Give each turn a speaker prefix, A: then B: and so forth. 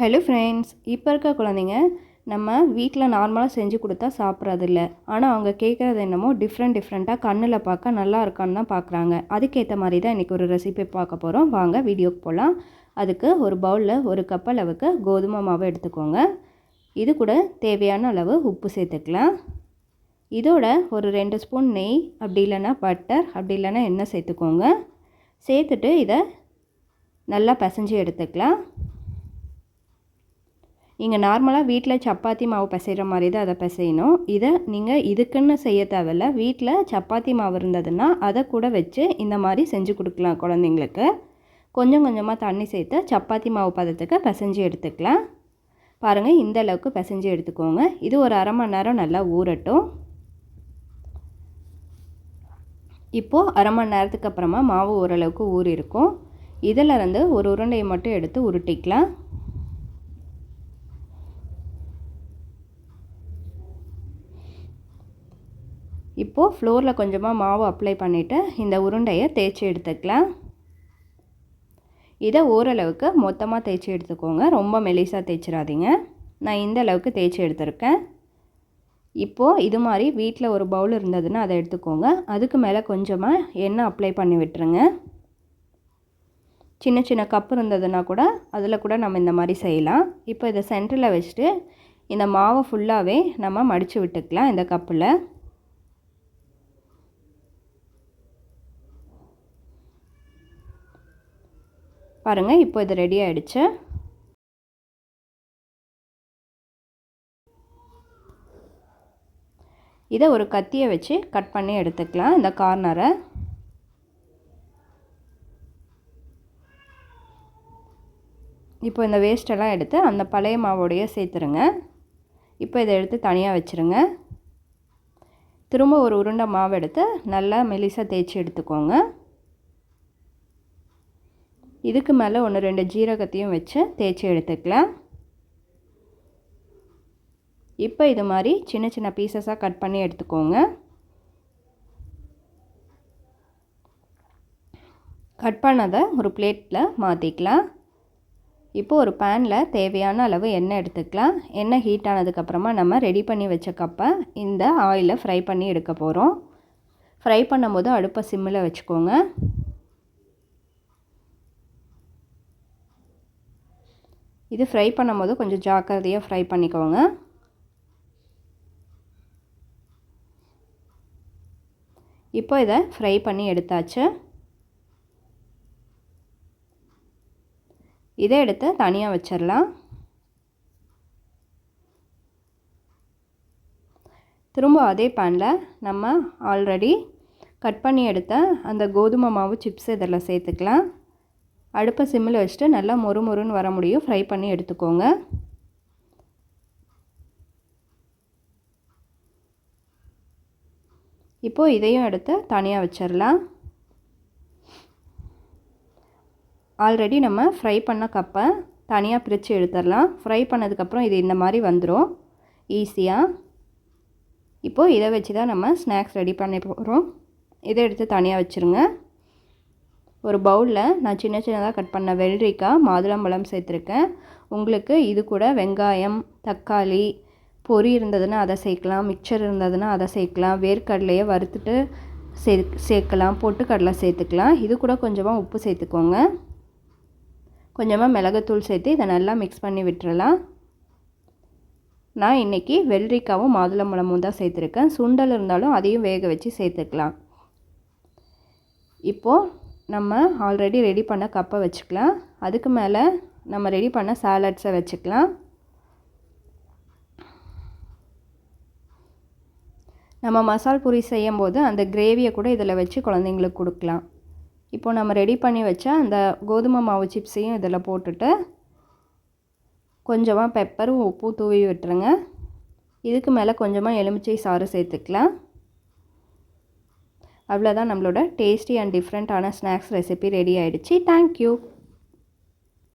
A: Hello friends இப்போ இருக்க குழந்தைங்க நம்ம வீட்டில் நார்மலாக செஞ்சு கொடுத்தா சாப்பிட்றதில்ல. ஆனால் அவங்க கேட்குறது என்னமோ டிஃப்ரெண்ட் டிஃப்ரெண்ட்டாக கண்ணில் பார்க்க நல்லா இருக்கான்னு தான் பார்க்குறாங்க. அதுக்கேற்ற மாதிரி தான் இன்றைக்கி ஒரு ரெசிபி பார்க்க போகிறோம் வாங்க வீடியோக்கு போகலாம் அதுக்கு ஒரு பவுலில் ஒரு கப் அளவுக்கு கோதுமை மாவு எடுத்துக்கோங்க. இது கூட தேவையான அளவு உப்பு சேர்த்துக்கலாம். இதோட ஒரு ரெண்டு ஸ்பூன் நெய் அப்படி இல்லைன்னா பட்டர் அப்படி இல்லைன்னா எண்ணெய் சேர்த்துக்கோங்க. சேர்த்துட்டு இதை நல்லா பிசைஞ்சு எடுத்துக்கலாம். நீங்கள் நார்மலாக வீட்டில் சப்பாத்தி மாவு பிசைகிற மாதிரி தான் அதை பிசையணும். இதை நீங்கள் இதுக்குன்னு செய்ய தேவையில்ல. வீட்டில் சப்பாத்தி மாவு இருந்ததுன்னா அதை கூட வச்சு இந்த மாதிரி செஞ்சு கொடுக்கலாம் குழந்தைங்களுக்கு. கொஞ்சம் கொஞ்சமாக தண்ணி சேர்த்து சப்பாத்தி மாவு பதத்துக்கு பிசைஞ்சு எடுத்துக்கலாம். பாருங்கள் இந்த அளவுக்கு பிசைஞ்சு எடுத்துக்கோங்க. இது ஒரு அரை மணி நேரம் நல்லா ஊறட்டும். இப்போது அரை மணி நேரத்துக்கு அப்புறமா மாவு ஓரளவுக்கு ஊறி இருக்கும் இதில் இருந்து ஒரு உருண்டையை மட்டும் எடுத்து உருட்டிக்கலாம். இப்போது ஃப்ளோரில் கொஞ்சமாக மாவு அப்ளை பண்ணிவிட்டு இந்த உருண்டையை தேய்ச்சி எடுத்துக்கலாம். இதை ஓரளவுக்கு மொத்தமாக தேய்ச்சி எடுத்துக்கோங்க. ரொம்ப மெலிசாக தேய்ச்சிடாதீங்க. நான் இந்த அளவுக்கு தேய்ச்சி எடுத்திருக்கேன். இப்போது இது மாதிரி வீட்டில் ஒரு பவுல் இருந்ததுன்னா அதை எடுத்துக்கோங்க. அதுக்கு மேலே கொஞ்சமாக எண்ணெய் அப்ளை பண்ணி விட்டுருங்க. சின்ன சின்ன கப் இருந்ததுன்னா கூட அதில் கூட நம்ம இந்த மாதிரி செய்யலாம். இப்போ இதை சென்டரில் வச்சுட்டு இந்த மாவை ஃபுல்லாகவே நம்ம மடித்து விட்டுக்கலாம் இந்த கப்பில் பாருங்கள் இப்போ இது ரெடி ஆகிடுச்சு இதை ஒரு கத்தியை வச்சு கட் பண்ணி எடுத்துக்கலாம் இந்த கார்னரை இப்போ இந்த வேஸ்ட்டெல்லாம் எடுத்து அந்த பழைய மாவோடைய சேர்த்துருங்க. இப்போ இதை எடுத்து தனியாக வச்சுருங்க. திரும்ப ஒரு உருண்டை மாவு எடுத்து நல்லா மெலிசாக தேய்ச்சி எடுத்துக்கோங்க. இதுக்கு மேலே ஒன்று ரெண்டு ஜீரகத்தையும் வச்சு தேய்ச்சி எடுத்துக்கலாம். இப்போ இது மாதிரி சின்ன சின்ன பீசஸாக கட் பண்ணி எடுத்துக்கோங்க. கட் பண்ணதை ஒரு பிளேட்டில் மாற்றிக்கலாம் இப்போது ஒரு பேனில் தேவையான அளவு எண்ணெய் எடுத்துக்கலாம். எண்ணெய் ஹீட் ஆனதுக்கப்புறமா நம்ம ரெடி பண்ணி வச்ச கப்பை இந்த ஆயிலில் ஃப்ரை பண்ணி எடுக்க போகிறோம் ஃப்ரை பண்ணும்போது அடுப்பை சிம்மில் வச்சுக்கோங்க. இது ஃப்ரை பண்ணும்போது கொஞ்சம் ஜாக்கிரதையாக ஃப்ரை பண்ணிக்கோங்க. இப்போ இதை ஃப்ரை பண்ணி எடுத்தாச்சு. இதை எடுத்து தனியாக வச்சிடலாம் திரும்ப அதே பேனில் நம்ம ஆல்ரெடி கட் பண்ணி எடுத்த அந்த கோதுமை மாவு சிப்ஸ் இதில் சேர்த்துக்கலாம். அடுப்பை சிம்மில் வச்சுட்டு நல்லா மொறு மொறுன்னு வர முடியும். ஃப்ரை பண்ணி எடுத்துக்கோங்க. இப்போது இதையும் எடுத்து தனியாக வச்சிடலாம் ஆல்ரெடி நம்ம ஃப்ரை பண்ண கப்பை தனியாக பிரித்து எடுத்துடலாம் ஃப்ரை பண்ணதுக்கப்புறம் இது இந்த மாதிரி வந்துடும் ஈஸியாக இப்போது இதை வச்சு தான் நம்ம ஸ்நாக்ஸ் ரெடி பண்ணி போகிறோம் இதை எடுத்து தனியாக வச்சுருங்க. ஒரு பவுலில் நான் சின்ன சின்னதாக கட் பண்ண வெள்ளரிக்காய் மாதுளம்பழம் சேர்த்துருக்கேன். உங்களுக்கு இது கூட வெங்காயம் தக்காளி பொரி இருந்ததுன்னா அதை சேர்க்கலாம் மிக்சர் இருந்ததுன்னா அதை சேர்க்கலாம் வேர்க்கடலையை வறுத்துட்டு சே சேர்க்கலாம் பொட்டுக்கடலை சேர்த்துக்கலாம். இது கூட கொஞ்சமாக உப்பு சேர்த்துக்கோங்க. கொஞ்சமாக மிளகுத்தூள் சேர்த்து இதை நல்லா மிக்ஸ் பண்ணி விட்டுறலாம். நான் இன்றைக்கி வெள்ளரிக்காவும் மாதுளம்பழமும் தான் சேர்த்துருக்கேன். சுண்டல் இருந்தாலும் அதையும் வேக வச்சு சேர்த்துக்கலாம். இப்போது நம்ம ஆல்ரெடி ரெடி பண்ண கப்பை வச்சுக்கலாம். அதுக்கு மேலே நம்ம ரெடி பண்ண சாலட்ஸை வச்சுக்கலாம். நம்ம மசால் பூரி செய்யும் போது அந்த கிரேவியை கூட இதில் வச்சு குழந்தைங்களுக்கு கொடுக்கலாம். இப்போ நம்ம ரெடி பண்ணி வச்ச அந்த கோதுமை மாவு சிப்ஸையும் இதில் போட்டுட்டு கொஞ்சமாக பெப்பரும் உப்பும் தூவி விட்டுருங்க. இதுக்கு மேலே கொஞ்சமாக எலுமிச்சை சாறு சேர்த்துக்கலாம். அவ்வளோதான் நம்மளோட டேஸ்டி அண்ட் டிஃப்ரெண்ட்டான ஸ்நாக்ஸ் ரெசிபி ரெடி ஆகிடுச்சு தேங்க்யூ